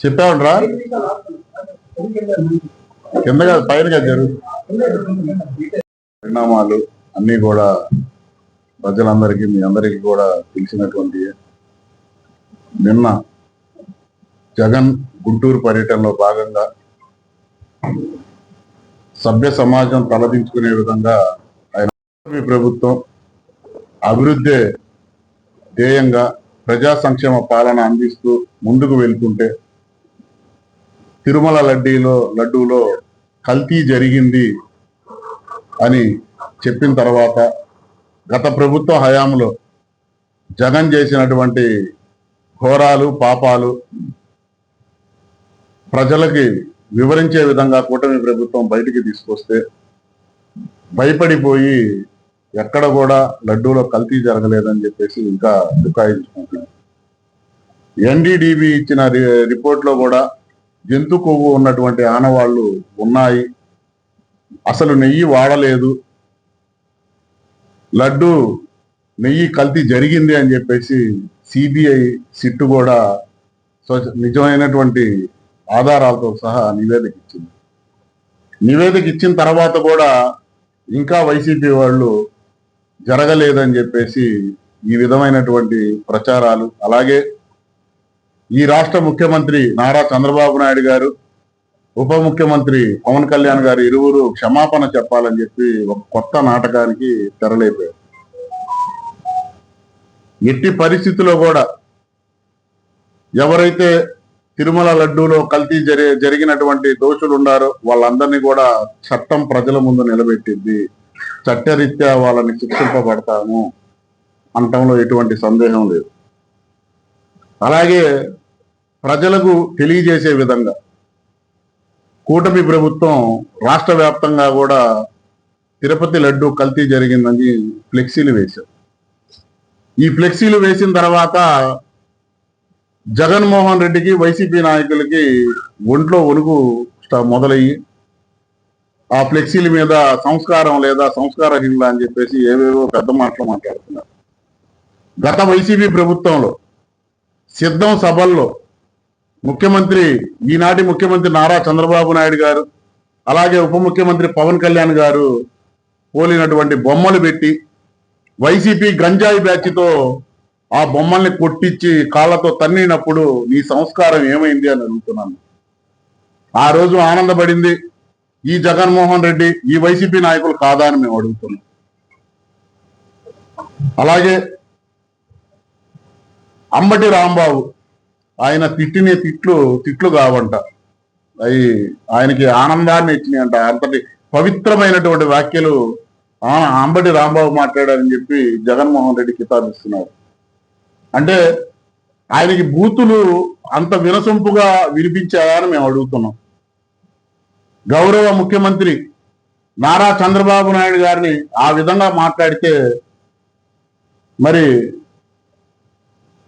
చెప్పావురా కింద కాదు పైన కాదు జరుగు పరిణామాలు అన్ని కూడా ప్రజలందరికీ మీ అందరికీ కూడా తెలిసినటువంటి నిన్న జగన్ గుంటూరు పర్యటనలో భాగంగా సభ్య సమాజం తలదించుకునే విధంగా ఆయన ప్రభుత్వం అభివృద్ధి ధ్యేయంగా ప్రజా సంక్షేమ పాలన అందిస్తూ ముందుకు వెళ్తుంటే తిరుమల లడ్డీలో లడ్డూలో కల్తీ జరిగింది అని చెప్పిన తర్వాత గత ప్రభుత్వ హయాంలో జగన్ చేసినటువంటి ఘోరాలు పాపాలు ప్రజలకి వివరించే విధంగా కూటమి ప్రభుత్వం బయటికి తీసుకొస్తే భయపడిపోయి ఎక్కడ కూడా లడ్డూలో కల్తీ జరగలేదని చెప్పేసి ఇంకా దుకాయించుకుంటున్నారు ఎన్డీడీబీ ఇచ్చిన రి- రిపోర్ట్లో కూడా జంతు కొవ్వు ఉన్నటువంటి ఆనవాళ్ళు ఉన్నాయి. అసలు నెయ్యి వాడలేదు. లడ్డు నెయ్యి కల్తీ జరిగింది అని చెప్పేసి సిబిఐ సిట్టు కూడా నిజమైనటువంటి ఆధారాలతో సహా నివేదిక ఇచ్చింది. నివేదిక ఇచ్చిన తర్వాత కూడా ఇంకా వైసీపీ వాళ్ళు జరగలేదని చెప్పేసి ఈ విధమైనటువంటి ప్రచారాలు అలాగే ఈ రాష్ట్ర ముఖ్యమంత్రి నారా చంద్రబాబు నాయుడు గారు ఉప ముఖ్యమంత్రి పవన్ కళ్యాణ్ గారు ఇరువురు క్షమాపణ చెప్పాలని చెప్పి ఒక కొత్త నాటకానికి తెరలేపారు. ఎట్టి పరిస్థితిలో కూడా ఎవరైతే తిరుమల లడ్డూలో కల్తీ జరి జరిగినటువంటి దోషులు ఉన్నారో వాళ్ళందరినీ కూడా చట్టం ప్రజల ముందు నిలబెట్టింది చట్టరీత్యా వాళ్ళని శిక్షింపబడతాము అనటంలో ఎటువంటి సందేహం లేదు. అలాగే ప్రజలకు తెలియజేసే విధంగా కూటమి ప్రభుత్వం రాష్ట్ర వ్యాప్తంగా కూడా తిరుపతి లడ్డు కల్తీ జరిగిందని ఫ్లెక్సీలు వేశారు. ఈ ఫ్లెక్సీలు వేసిన తర్వాత జగన్మోహన్ రెడ్డికి వైసీపీ నాయకులకి ఒంట్లో ఒనుగు స్ట- మొదలయ్యి ఆ ఫ్లెక్సీల మీద సంస్కారం లేదా సంస్కారహీనులు అని చెప్పేసి ఏవేవో పెద్ద మాటలు మాట్లాడుతున్నారు. గత వైసీపీ ప్రభుత్వంలో సిద్ధం సభల్లో ముఖ్యమంత్రి ఈనాటి ముఖ్యమంత్రి నారా చంద్రబాబు నాయుడు గారు అలాగే ఉప ముఖ్యమంత్రి పవన్ కళ్యాణ్ గారు పోలినటువంటి బొమ్మలు పెట్టి వైసీపీ గంజాయి బ్యాచ్తో ఆ బొమ్మల్ని కొట్టించి కాళ్ళతో తన్నినప్పుడు నీ సంస్కారం ఏమైంది అని అడుగుతున్నాను. ఆ రోజు ఆనందపడింది ఈ జగన్మోహన్ రెడ్డి ఈ వైసీపీ నాయకులు కాదా అని మేము అడుగుతున్నాం. అలాగే అంబటి రాంబాబు ఆయన తిట్టిన తిట్లు తిట్లు కావంట. అవి ఆయనకి ఆనందాన్ని ఇచ్చినాయంట. అంతటి పవిత్రమైనటువంటి వ్యాఖ్యలు అంబటి రాంబాబు మాట్లాడారని చెప్పి జగన్మోహన్ రెడ్డి కితాబిస్తున్నారు. అంటే ఆయనకి బూతులు అంత వినసొంపుగా వినిపించాయా అని మేము అడుగుతున్నాం. గౌరవ ముఖ్యమంత్రి నారా చంద్రబాబు నాయుడు గారిని ఆ విధంగా మాట్లాడితే మరి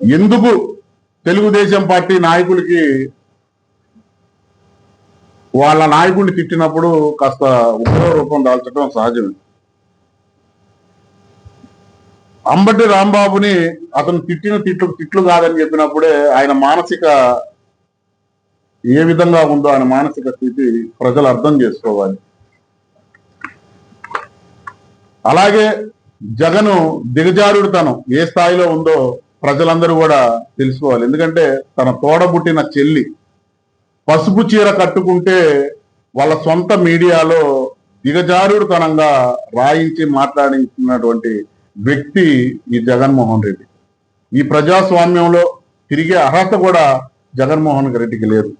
ఎందుకు తెలుగుదేశం పార్టీ నాయకులకి వాళ్ళ నాయకుడిని తిట్టినప్పుడు కాస్త ఉగ్ర రూపం దాల్చడం సహజమే. అంబటి రాంబాబుని అతను తిట్టిన తిట్లు తిట్లు కాదని చెప్పినప్పుడే ఆయన మానసిక ఏ విధంగా ఉందో ఆయన మానసిక స్థితి ప్రజలు అర్థం చేసుకోవాలి. అలాగే జగను దిగజారుడుతనం ఏ స్థాయిలో ఉందో ప్రజలందరూ కూడా తెలుసుకోవాలి. ఎందుకంటే తన తోడబుట్టిన చెల్లి పసుపు చీర కట్టుకుంటే వాళ్ళ సొంత మీడియాలో దిగజారుడుతనంగా రాయించి మాట్లాడించినటువంటి వ్యక్తి ఈ జగన్మోహన్ రెడ్డి. ఈ ప్రజాస్వామ్యంలో తిరిగే అర్హత కూడా జగన్మోహన్ రెడ్డికి లేదు.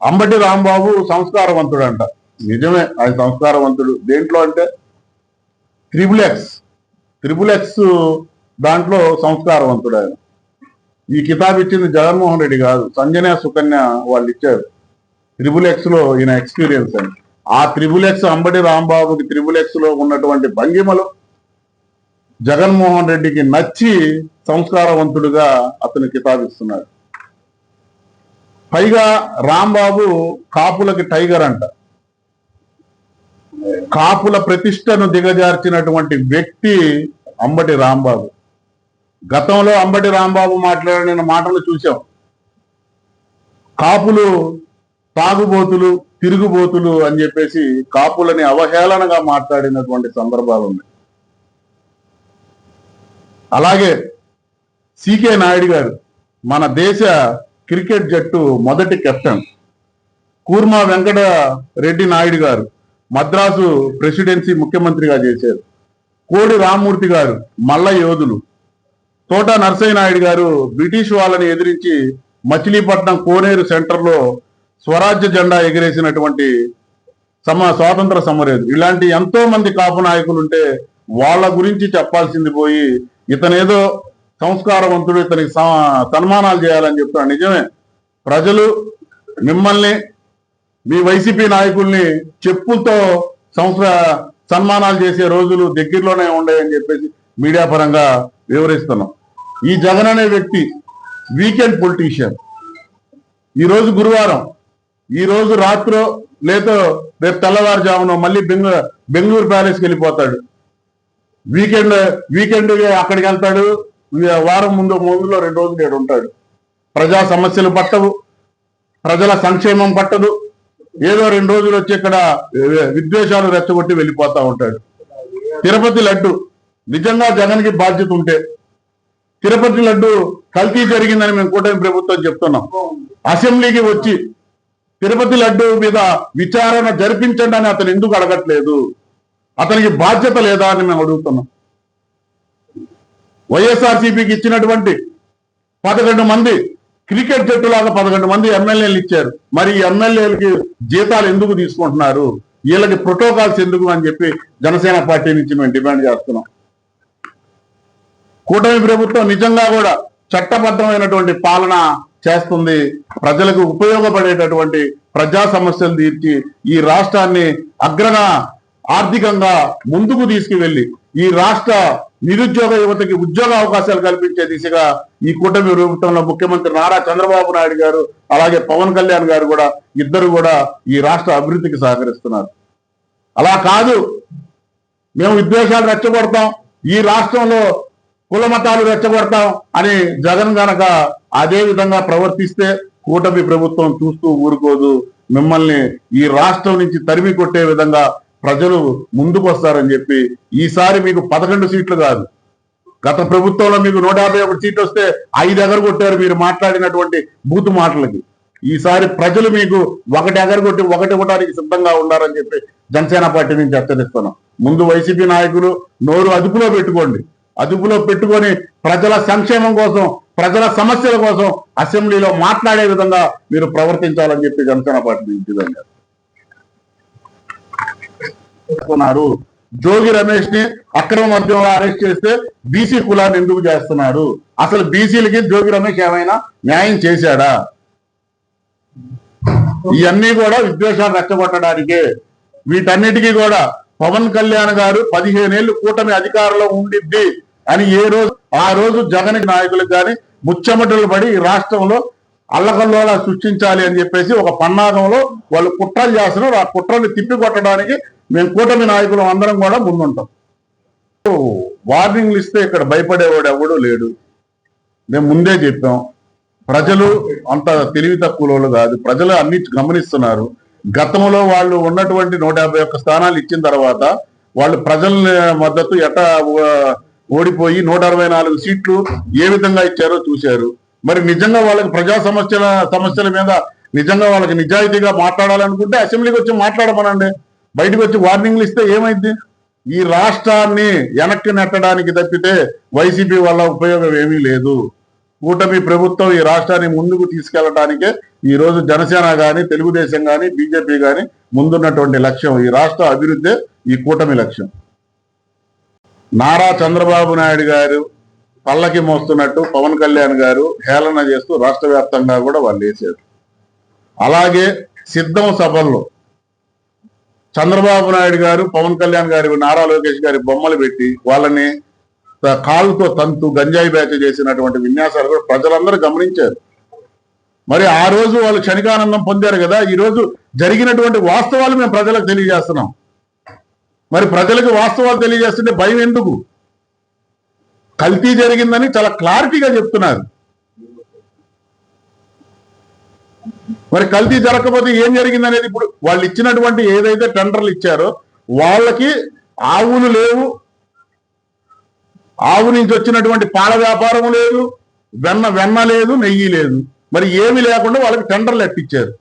అంబటి రాంబాబు సంస్కారవంతుడు అంట నిజమే ఆయన సంస్కారవంతుడు. దేంట్లో అంటే త్రిబుల్ ఎక్స్. త్రిబుల్ ఎక్స్ దాంట్లో సంస్కారవంతుడు ఆయన. ఈ కితాబ్ ఇచ్చింది జగన్మోహన్ రెడ్డి కాదు సంజన సుకన్య వాళ్ళు ఇచ్చారు. త్రిబుల్ ఎక్స్లో ఈయన ఎక్స్పీరియన్స్ అని. ఆ త్రిబుల్ ఎక్స్ అంబటి రాంబాబుకి త్రిబుల్ ఎక్స్లో ఉన్నటువంటి భంగిమలు జగన్మోహన్ రెడ్డికి నచ్చి సంస్కారవంతుడుగా అతను కితాబిస్తున్నాడు పైగా రాంబాబు కాపులకి టైగర్ అంట. కాపుల ప్రతిష్టను దిగజార్చినటువంటి వ్యక్తి అంబటి రాంబాబు. గతంలో అంబటి రాంబాబు మాట్లాడిన మాటలు చూసాం కాపులు తాగుబోతులు తిరుగుబోతులు అని చెప్పేసి కాపులని అవహేళనగా మాట్లాడినటువంటి సందర్భాలు ఉన్నాయి. అలాగే సికే నాయుడు గారు మన దేశ క్రికెట్ జట్టు మొదటి కెప్టెన్. కూర్మా వెంకట రెడ్డి నాయుడు గారు మద్రాసు ప్రెసిడెన్సీ ముఖ్యమంత్రిగా చేశారు. కోడి రామ్మూర్తి గారు మల్ల యోధులు. తోట నరసయ్య నాయుడు గారు బ్రిటిష్ వాళ్ళని ఎదిరించి మచిలీపట్నం కోనేరు సెంటర్లో స్వరాజ్య జెండా ఎగిరేసినటువంటి సమ స్వాతంత్ర సమరయోధులు ఇలాంటి ఎంతో మంది కాపు నాయకులు ఉంటే వాళ్ళ గురించి చెప్పాల్సింది పోయి ఇతనేదో సంస్కారవంతుడు ఇతనికి సన్మానాలు చేయాలని చెప్తాడు నిజమే. ప్రజలు మిమ్మల్ని మీ వైసీపీ నాయకుల్ని చెప్పులతో సంవత్సర సన్మానాలు చేసే రోజులు దగ్గరలోనే ఉన్నాయని చెప్పేసి మీడియా పరంగా వివరిస్తున్నాం. ఈ జగన్ అనే వ్యక్తి వీకెండ్ పొలిటీషియన్. ఈ రోజు గురువారం ఈ రోజు రాత్రో లేదో రేపు తెల్లవారుజామున మళ్ళీ బెంగళూరు బెంగళూరు ప్యాలెస్కి వెళ్ళిపోతాడు వీకెండ్ వీకెండ్ అక్కడికి వెళ్తాడు. వారం ముందు మూడులో రెండు రోజులు ఏడు ఉంటాడు. ప్రజా సమస్యలు పట్టవు ప్రజల సంక్షేమం పట్టదు. ఏదో రెండు రోజులు వచ్చి ఇక్కడ విద్వేషాలు రెచ్చగొట్టి వెళ్ళిపోతా ఉంటాడు. తిరుపతి లడ్డు నిజంగా జగన్కి బాధ్యత ఉంటే తిరుపతి లడ్డు కల్తీ జరిగిందని మేము కూటమి ప్రభుత్వం చెప్తున్నాం. అసెంబ్లీకి వచ్చి తిరుపతి లడ్డు మీద విచారణ జరిపించండి అని అతను ఎందుకు అడగట్లేదు? అతనికి బాధ్యత లేదా అని మేము అడుగుతున్నాం. వైఎస్ఆర్సీపీకి ఇచ్చినటువంటి పదకొండు మంది క్రికెట్ జట్టులాగా పదకొండు మంది ఎమ్మెల్యేలు ఇచ్చారు. మరి ఎమ్మెల్యేలకి జీతాలు ఎందుకు తీసుకుంటున్నారు? వీళ్ళకి ప్రోటోకాల్స్ ఎందుకు అని చెప్పి జనసేన పార్టీ నుంచి మేము డిమాండ్ చేస్తున్నాం. కూటమి ప్రభుత్వం నిజంగా కూడా చట్టబద్ధమైనటువంటి పాలన చేస్తుంది. ప్రజలకు ఉపయోగపడేటటువంటి ప్రజా సమస్యలు తీర్చి ఈ రాష్ట్రాన్ని అగ్రణ ఆర్థికంగా ముందుకు తీసుకువెళ్ళి ఈ రాష్ట్ర నిరుద్యోగ యువతకి ఉద్యోగ అవకాశాలు కల్పించే దిశగా ఈ కూటమి ప్రభుత్వంలో ముఖ్యమంత్రి నారా చంద్రబాబు నాయుడు గారు అలాగే పవన్ కళ్యాణ్ గారు కూడా ఇద్దరు కూడా ఈ రాష్ట్ర అభివృద్ధికి సహకరిస్తున్నారు. అలా కాదు. మేము విద్వేషాలు రెచ్చగొడతాం. ఈ రాష్ట్రంలో కుల మతాలు రెచ్చగొడతాం అని జగన్ గనక అదే విధంగా ప్రవర్తిస్తే కూటమి ప్రభుత్వం చూస్తూ ఊరుకోదు. మిమ్మల్ని ఈ రాష్ట్రం నుంచి తరిమి కొట్టే విధంగా ప్రజలు ముందుకు వస్తారని చెప్పి ఈసారి మీకు పదకొండు సీట్లు కాదు. గత ప్రభుత్వంలో మీకు నూట యాభై ఒకటి సీట్లు వస్తే ఐదు ఎగరగొట్టారు మీరు మాట్లాడినటువంటి బూతు మాటలకి. ఈసారి ప్రజలు మీకు ఒకటి ఎగరగొట్టి ఒకటి ఇవ్వడానికి సిద్ధంగా ఉన్నారని చెప్పి జనసేన పార్టీ నుంచి హెచ్చరిస్తున్నాం. ముందు వైసీపీ నాయకులు నోరు అదుపులో పెట్టుకోండి. అదుపులో పెట్టుకొని ప్రజల సంక్షేమం కోసం ప్రజల సమస్యల కోసం అసెంబ్లీలో మాట్లాడే విధంగా మీరు ప్రవర్తించాలని చెప్పి జనసేన పార్టీ నుంచి జోగి రమేష్ని అక్రమ మద్యంలో అరెస్ట్ చేస్తే బీసీ కులాన్ని ఎందుకు చేస్తున్నారు? అసలు బీసీలకి జోగి రమేష్ ఏమైనా న్యాయం చేశాడా? ఇవన్నీ కూడా విద్వేషాలు రెచ్చగొట్టడానికే వీటన్నిటికీ కూడా పవన్ కళ్యాణ్ గారు పదిహేనేళ్ళు కూటమి అధికారంలో ఉండిద్ది అని ఏ రోజు ఆ రోజు జగన్ నాయకులకు కానీ ముచ్చమటలు పడి రాష్ట్రంలో అల్లకల్లోలా సృష్టించాలి అని చెప్పేసి ఒక పన్నాగంలో వాళ్ళు కుట్రలు చేస్తున్నారు. ఆ కుట్రని తిప్పి కొట్టడానికి మేము కూటమి నాయకులు అందరం కూడా ముందుంటాం. వార్నింగ్లు ఇస్తే ఇక్కడ భయపడేవాడు ఎవడూ లేడు. మేము ముందే చెప్పాం. ప్రజలు అంత తెలివి తక్కువ కాదు. ప్రజలు అన్ని గమనిస్తున్నారు. గతంలో వాళ్ళు ఉన్నటువంటి నూట యాభై ఒక్క స్థానాలు ఇచ్చిన తర్వాత వాళ్ళు ప్రజల మద్దతు ఎట ఓడిపోయి నూట అరవై నాలుగు సీట్లు ఏ విధంగా ఇచ్చారో చూశారు. మరి నిజంగా వాళ్ళకి ప్రజా సమస్యల సమస్యల మీద నిజంగా వాళ్ళకి నిజాయితీగా మాట్లాడాలనుకుంటే అసెంబ్లీకి వచ్చి మాట్లాడమనండి. బయటకు వచ్చి వార్నింగ్లు ఇస్తే ఏమైంది? ఈ రాష్ట్రాన్ని వెనక్కి నెట్టడానికి తప్పితే వైసీపీ వల్ల ఉపయోగం ఏమీ లేదు. కూటమి ప్రభుత్వం ఈ రాష్ట్రాన్ని ముందుకు తీసుకెళ్ళడానికే ఈ రోజు జనసేన గాని తెలుగుదేశం గాని బీజేపీ గాని ముందున్నటువంటి లక్ష్యం. ఈ రాష్ట్ర అభివృద్ధి ఈ కూటమి లక్ష్యం. నారా చంద్రబాబు నాయుడు గారు పల్లకి మోస్తున్నట్టు పవన్ కళ్యాణ్ గారు హేళన చేస్తూ రాష్ట్ర వ్యాప్తంగా కూడా వాళ్ళు వేసారు అలాగే సిద్ధం సభల్లో చంద్రబాబు నాయుడు గారు పవన్ కళ్యాణ్ గారి నారా లోకేష్ గారి బొమ్మలు పెట్టి వాళ్ళని కాలుతో తంతు గంజాయి బ్యాచ్ చేసినటువంటి విన్యాసాలు కూడా ప్రజలందరూ గమనించారు. మరి ఆ రోజు వాళ్ళు క్షణికానందం పొందారు కదా ఈ రోజు జరిగినటువంటి వాస్తవాలు మేము ప్రజలకు తెలియజేస్తున్నాం. మరి ప్రజలకు వాస్తవాలు తెలియజేస్తుంటే భయం ఎందుకు? కల్తీ జరిగిందని చాలా క్లారిటీగా చెప్తున్నారు. మరి కల్తీ జరగకపోతే ఏం జరిగింది అనేది ఇప్పుడు వాళ్ళు ఇచ్చినటువంటి ఏదైతే టెండర్లు ఇచ్చారో వాళ్ళకి ఆవులు లేవు ఆవు నుంచి వచ్చినటువంటి పాల వ్యాపారం లేదు వెన్న వెన్న లేదు నెయ్యి లేదు. మరి ఏమి లేకుండా వాళ్ళకి టెండర్లు ఎట్టిచ్చారు